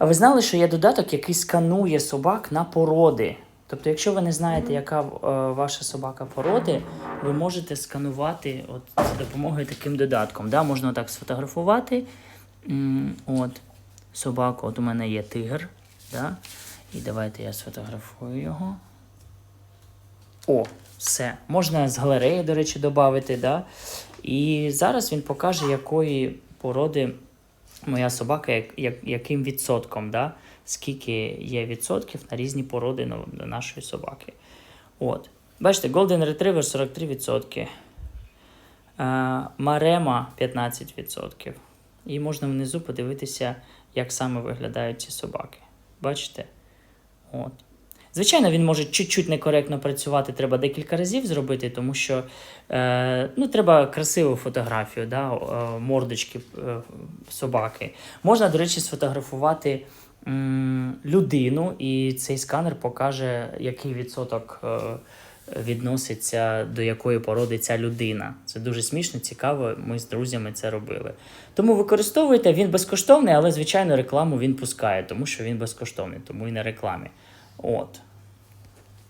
А ви знали, що є додаток, який сканує собак на породи? Тобто, якщо ви не знаєте, яка е, ваша собака породи, ви можете сканувати от, за допомогою таким додатком. Да? Можна так сфотографувати. От, собаку, от у мене є тигр. Да? І давайте я сфотографую його. О, все. Можна з галереї, до речі, додати. Да? І зараз він покаже, якої породи моя собака, як, як, яким відсотком, да? скільки є відсотків на різні породи на, на нашої собаки. От. Бачите, Golden Retriever 43%. Е, Марема 15%. І можна внизу подивитися, як саме виглядають ці собаки. Бачите? От. Звичайно, він може чуть-чуть некоректно працювати, треба декілька разів зробити, тому що е, ну, треба красиву фотографію, да, е, мордочки е, собаки. Можна, до речі, сфотографувати людину, і цей сканер покаже, який відсоток е, відноситься до якої породи ця людина. Це дуже смішно, цікаво. Ми з друзями це робили. Тому використовуйте, він безкоштовний, але звичайно рекламу він пускає, тому що він безкоштовний, тому і на рекламі. От.